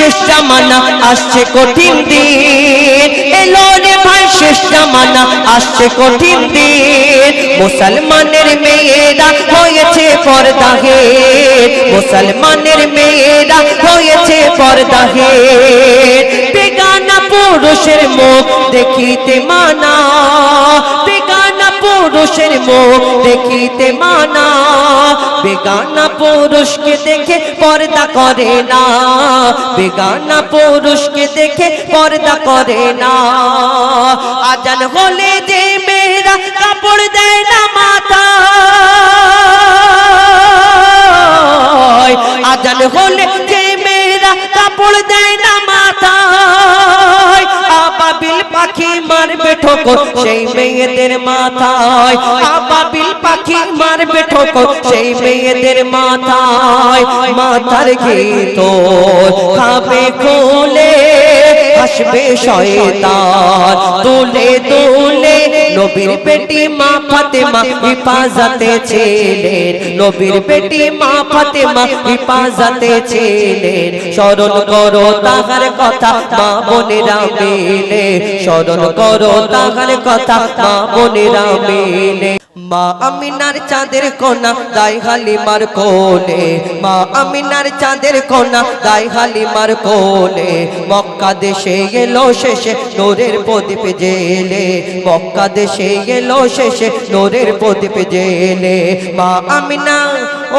শেষ জামানা, আসছে কঠিন দিন। এলো রে ভাই, শেষ জামানা, আসছে কঠিন দিন। মুসলমানের মেয়েরা হয়েছে পর্দাহে। মুসলমানের মেয়েরা হয়েছে পর্দাহে। বেগানা পুরুষের মুখ দেখিতে মানা। বেগানা পুরুষের মুখ দেখিতে মানা। বেগানা পুরুষকে দেখে পর্দা করে না। বেগানা পুরুষকে দেখে পর্দা করে না। আজান হলে যে মেয়েরা কাপড় দেয় না মাথা। আজান হলে যে মেয়েরা কাপড় দেয় না আবাবিল পাখি মারবে ঠোকর, সেই মেয়েদের মাথায় আবাবিল মারবে ঠোকর সেই মেয়েদের মাথায়। মাথার গীত খাবে কোলে হাসবে শয়তান। তুলে তুলে নবীর বেটি মা ফাতেমা হিফাজতে ছিলেন। নবীর বেটি মা ফাতেমা হিফাজতে ছিলেন। স্মরণ করো তাহার কথা, মা বোনেরা মিলে। স্মরণ করো তাহার কথা, মা বোনেরা মিলে। মা আমিনার চাঁদের কোনা দাই হালিমার কোলে। মা আমিনার চাঁদের কোনা দাই হালিমার কোলে। মক্কা দেশে এলো শেষে নোরের প্রদীপ জেলে। মক্কা দেশে এলো শেষে নোরের প্রদীপ জেলে। মা আমিনা,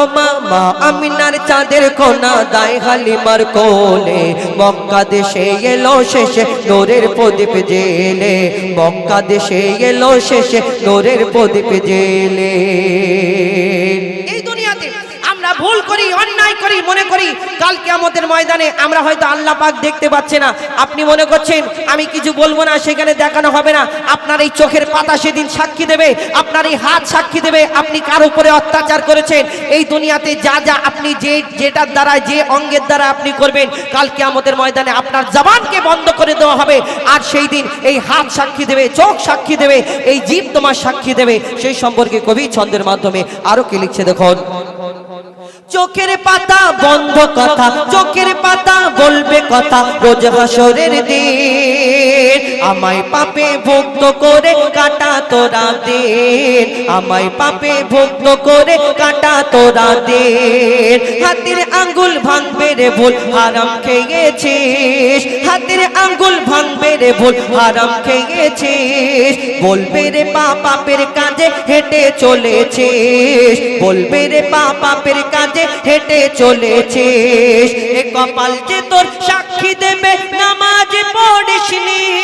ও মা মা আমিনার চাঁদের কোনা দাই হালিমার কোলে। মক্কা দেশে এলো শেষে নোরের প্রদীপ জেলে। মক্কা দেশে এলো শেষে নোরের প্রদীপ জেলে ভুল করি, অন্যায় করি, মনে করি কালকে আমাদের ময়দানে আমরা হয়তো আল্লাহ পাক দেখতে পাচ্ছে না। আপনি মনে করছেন, আমি কিছু বলব না, সেখানে দেখানো হবে না। আপনার এই চোখের পাতা সেদিন সাক্ষী দেবে, আপনার এই হাত সাক্ষী দেবে, আপনি কার উপরে অত্যাচার করেছেন? এই দুনিয়াতে যা যা আপনি যে, যেটার দ্বারা, যে অঙ্গের দ্বারা আপনি করবেন কালকে আমাদের ময়দানে আপনার জবানকে বন্ধ করে দেওয়া হবে। আর সেই দিন এই হাত সাক্ষী দেবে, চোখ সাক্ষী দেবে, এই জীব তোমার সাক্ষী দেবে। সেই সম্পর্কে কবি ছন্দের মাধ্যমে আরও কি লিখছে দেখুন। চোখের পাতা বন্ধ কথা চোখের পাতা বলবে কথা রোজ হাসরের দিন। আমায় পাপে ভুক্ত করে কাটা তোরা দিন। আমায় পাপে ভুক্ত করে কাটা তোরা দিন। হাতের আঙ্গুল ভাঙবে রে ভুল, হারাম খেয়েছিস। হাতের আঙ্গুল ভাঙবে রে ভুল, হারাম খেয়েছিস। বলবে রে পাপের কাজে হেঁটে চলেছিস। বলবে রে পাপের কাজে হেঁটে চলেছিস। এ কপাল যে তোর সাক্ষী দেবে, নামাজ পড়িসনি।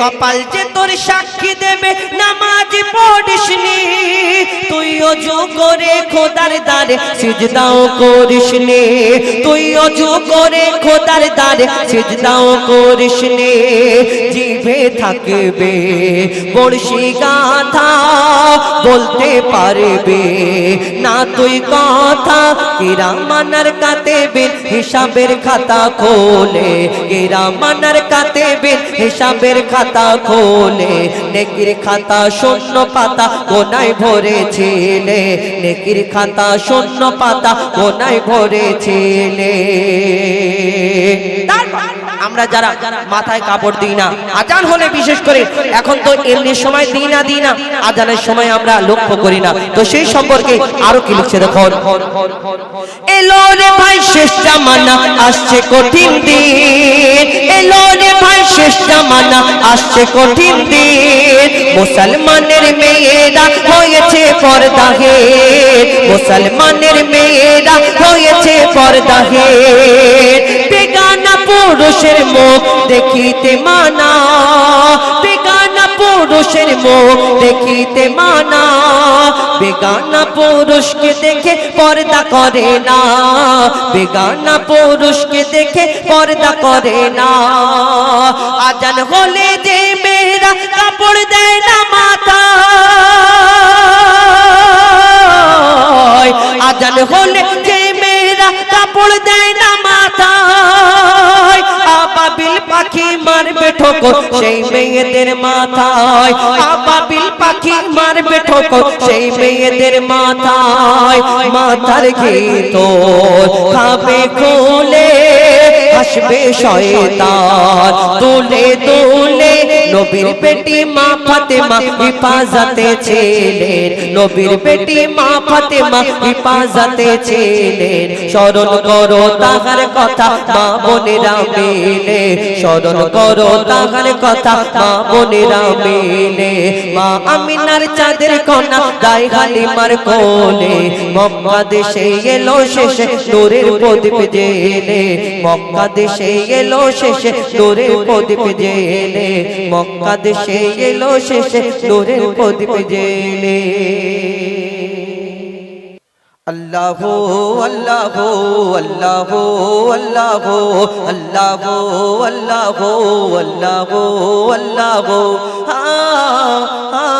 কপাল যে তোর সাক্ষী দেবে, নামাজ পড়িসনি। তুই অজু করে খোদার দারে সিজদাও করিসনি। তুই অজু করে খোদার দারে সিজদাও করিসনি। জিভে থাকবে বড়শি গাথা বলতে পারবে। না তুই কথা কিরামানার কাতেবেন হিসাবের খাতা খোলে। কিরামানার কাতেবেন হিসাবের খাতা খোলে। নেকির খাতা শূন্য পাতা কোনায় ভরেছিলে। নেকির খাতা শূন্য পাতা কোনায় ভরেছিলে। আমরা যারা মাথায় কাপড় দিই না, আজান হলে বিশেষ করে, এখন তো এমনি সময় দিই না দিই না, আজানের সময় আমরা লক্ষ্য করি না। তো সেই সম্পর্কে আরও কি লিখছে দেখুন? এলো রে ভাই, শেষ জামানা, আসছে কঠিন দিন। এলো রে ভাই, শেষ জামানা, আসছে কঠিন দিন। মুসলমানের মেয়েরা হয়েছে পর্দাহে মুসলমানের মেয়েরা হয়েছে পর্দাহে পুরুষের মুখ দেখিতে মানা, বেগানা পুরুষের মুখ দেখিতে মানা, বেগানা পুরুষকে দেখে পর্দা করে না, বেগানা পুরুষকে দেখে পর্দা করে না। আজান হলে যে মেয়েরা কাপড় দেয় না মাথা মেয়েদের মাথায় আবাবিল পাখি মারবে ঠোকর, সেই মেয়েদের মাথায় মাথার গীত খাবে খুলে হাসবে শয়তান তুলে তুলে নবীর পেটি মা ফাতেমা হিফাজতে ছিলেন। নবীর পেটি মা ফাতেমা হিফাজতে ছিলেন। স্মরণ করো তাহার কথা, মা বোনেরা মিলে। স্মরণ করো তাহার কথা, মা বোনেরা মিলে। মা আমিনার চাঁদের কন্যা দাই হালিমার কোলে। মক্কা দেশে এলো শেষে নূরের প্রদীপ জেলে। মক্কা দেশে এলো শেষে নূরের প্রদীপ জেলে। মক্কা দেশে এলো শেষে নূরের প্রদীপ জেলে আল্লাহ আল্লাহ আল্লাহ আল্লাহ আল্লাহ আল্লাহ আল্লাহ আল্লাহ। কে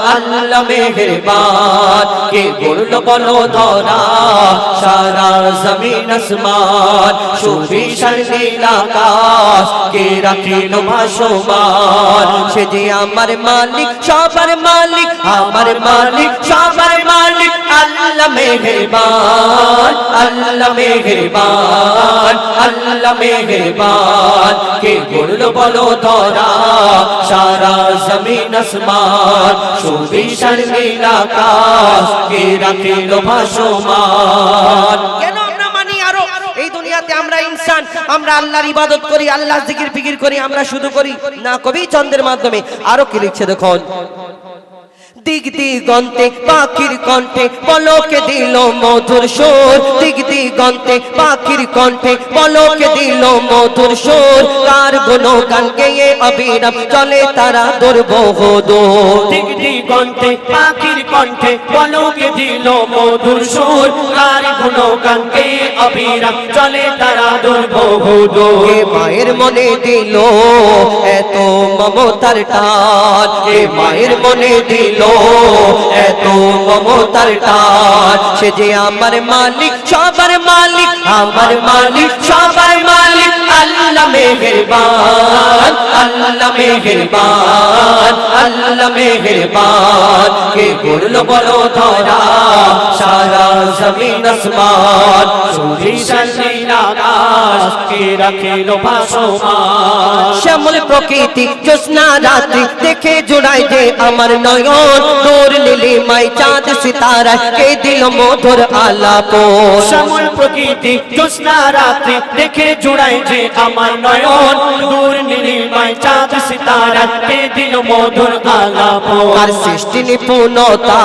আল্লাহ মেহরবান, কে বলল বলো ধরা, সারা জমিন আসমান, সুবিশাল নীল আকাশ, কে রাখিল ভাসমান? সে যে আমার মালিক, সবার মালিক, আমার মালিক, সবার মালিক। আল্লাহ আল্লাহ আল্লাহ কে বলো ধরা, সারা জমিন আসমান, সুবিশাল কে রাখিল ভাসমান। মানি এই দুনিয়াতে আমরা আমরা আল্লাহর ইবাদত করি আল্লাহ জিকির ফিকির করি, আমরা শুধু করি। না কবি চন্দ্রের মাধ্যমে। আরও কি লিখছে দেখুন? দিক দিগন্তে পাখির কণ্ঠে পলকে দিল মধুর সুর। দিক দিগন্তে পাখির কণ্ঠে পলকে দিল মধুর সুর। কার গুণ গান গেয়ে অবিরাম চলে তারা দুর্বহদূর দিক দিগন্তে পাখির কণ্ঠে পলকে দিল মধুর সুর। কার গুণগানকে অবিরাম চলে তারা দুর্বহুদ কে মায়ের মনে দিল এত মমতার টান। মায়ের মনে দিল এত মমতার টান সে যে আমার মালিক সবার মালিক আমার মালিক সবার মালিক। আল্লাহ মেহেরবান আল্লাহ মেহেরবান আল্লাহ মেহেরবান। কে করল বলো ধরা সারা জমিন আসমান সুবিশাল নীল আকাশ কে রাখিল ভাসমান। শ্যামল প্রকৃতি জ্যোৎস্না রাত্রি দেখে জোড়াই যে আমার নয়ন। দূর নীলি মাই চাঁদ সিতারা কে দিল মধুর আলাপ। শ্যামল প্রকৃতি জ্যোৎস্না রাত্রি দেখে জুড়াই যে আমার নয়ন, দূর নীলিমায় চাঁদ সিতারা কে দিল মধুর আলাপ। কার সৃষ্টি নিপুণতা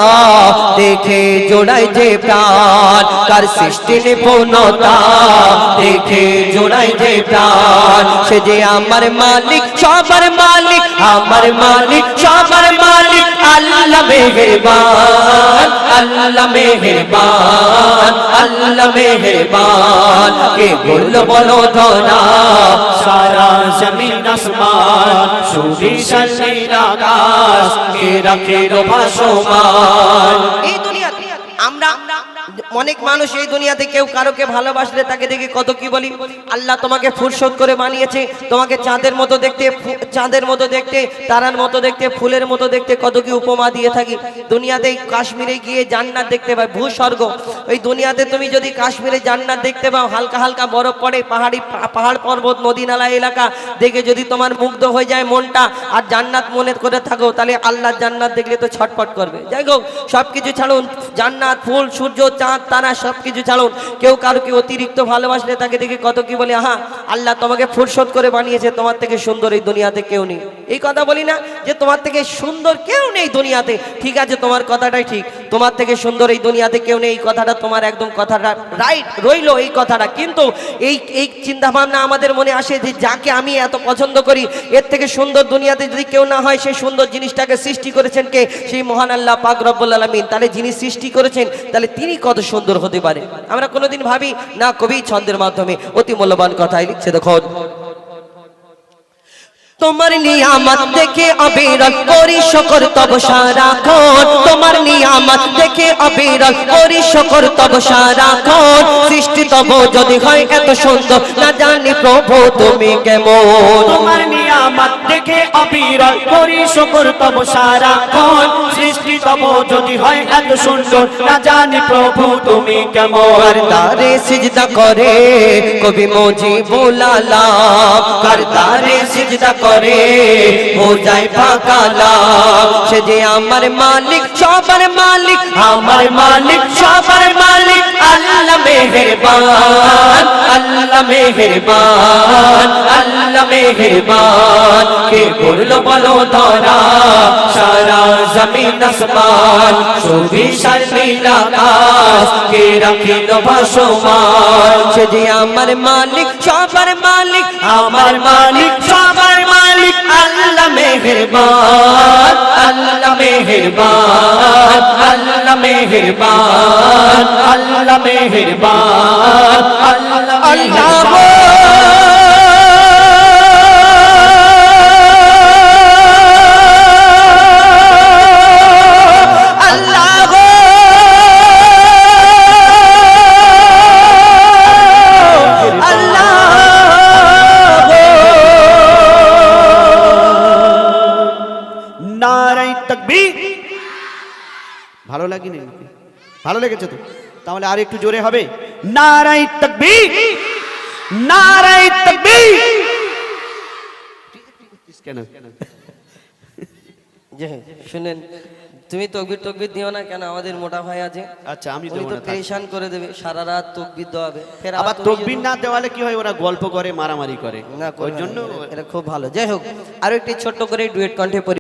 দেখে জোড়াই যে প্রাণ? কার সৃষ্টি নিপুণতা দেখে জোড়াই যে প্রাণ? সে যে আমার মালিক, সবার মালিক, আমার মালিক, সবার মালিক। আল্লাহ মেহেরবান আল্লাহ মেহেরবান আল্লাহ মেহেরবান। কে বলল, বলো ধরা সারা জমিন আসমান সুবিশাল নীল আকাশ, কে রাখে ভাসমান এই দুনিয়াতে আমরা অনেক মানুষ এই দুনিয়াতে কেউ কারোকে ভালোবাসলে তাকে দেখে কত কি বলি? আল্লাহ তোমাকে ফুরসত করে বানিয়েছে। তোমাকে চাঁদের মতো দেখতে চাঁদের মতো দেখতে, তারার মতো দেখতে, ফুলের মতো দেখতে কত কি উপমা দিয়ে থাকি। দুনিয়াতে কাশ্মীরে গিয়ে জান্নাত দেখতে পাই, ভূস্বর্গ। ওই দুনিয়াতে তুমি যদি কাশ্মীরে জান্নাত দেখতে পাও, হালকা হালকা বরফ পড়ে, পাহাড়ি পাহাড় পর্বত নদী নালা এলাকা, দেখে যদি তোমার মুগ্ধ হয়ে যায় মনটা আর জান্নাত মনে করে থাকো, তাহলে আল্লাহ জান্নাত দেখলে তো ছটফট করবে। যাই হোক, সবকিছু ছাড়ুন। জান্নাত, ফুল, সূর্য, চাঁদ তারা সবকিছু ছাড়ুন। কেউ কারও কারোকে অতিরিক্ত ভালোবাসলে তাকে দেখে কত কি বলে আহা আল্লাহ তোমাকে ফুরসত করে বানিয়েছে, তোমার থেকে সুন্দর এই দুনিয়াতে কেউ নেই। এই কথা বলি না যে তোমার থেকে সুন্দর কেউ নেই দুনিয়াতে। ঠিক আছে, তোমার কথাটাই ঠিক। তোমার থেকে সুন্দর এই দুনিয়াতে কেউ নেই, এই কথাটা তোমার একদম কথাটা রাইট রইল এই কথাটা। কিন্তু এই এই চিন্তাভাবনা আমাদের মনে আসে যে যাকে আমি এত পছন্দ করি, এর থেকে সুন্দর দুনিয়াতে যদি কেউ না হয় সেই সুন্দর জিনিসটাকে সৃষ্টি করেছেন কে? সেই মহান আল্লাহ পাক রব্বুল আলামিন। তাহলে যিনি সৃষ্টি করেছেন, তাহলে তিনি কত সুন্দর হতে পারে? আমরা কোনোদিন ভাবি, না কবি ছন্দের মাধ্যমে। অতি মূল্যবান কথাই লিখছে দেখুন তোমার নিয়ামত দেখে অবিরল করি শকর তব সারাক্ষণ তোমার নিয়ামত দেখে অবিরল করি শকর তব সারাক্ষণ সৃষ্টি তব যদি হয় এত সুন্দর না জানি প্রভু তুমি কেমন। তোমার নিয়ামত দেখে অবিরল করি শুকর তব সারাক্ষণ সৃষ্টি তব যদি হয় এত সুন্দর না জানি প্রভু তুমি কেমন। করতারে সিজদা করে কবি মজি বোলালা করতারে সিজদা করে? হো যায় পাকালা সে যে আমার মালিক, সবার মালিক, আমার মালিক, সবার মালিক, আল্লাহ মেহেরবান আল্লাহ মেহেরবান আল্লাহ মেহেরবান। কে করল বলো ধরা, সারা জমিন আসমান, সুবিশাল নীল আকাশ কে রাখিল ভাসমান। সে যে আমার মালিক, সবার মালিক, আমার মালিক, সবার মালিক আল্লাহ মেহেরবান আল্লাহ মেহেরবান আল্লাহ মেহেরবান আল্লাহ মেহেরবান আল্লাহ আল্লাহ ভালো লেগেছে তো? তাহলে আর একটু জোরে হবে। নারাই তকবীর! নারাই তকবীর! কেন? শুনেন তুমি তকবির তকবির দিও না কেন? আমাদের মোটা ভাই আছে। আচ্ছা আমি দেবো না। করে দেবে সারা রাত তকবির দেওয়াবে। ফের আবার তকবির না দেওয়ালে কি হয়? ওরা গল্প করে মারামারি করে। না ওই জন্য এটা খুব ভালো। যাই হোক আরও একটি ছোট্ট করে ডুয়েট কণ্ঠে পরি-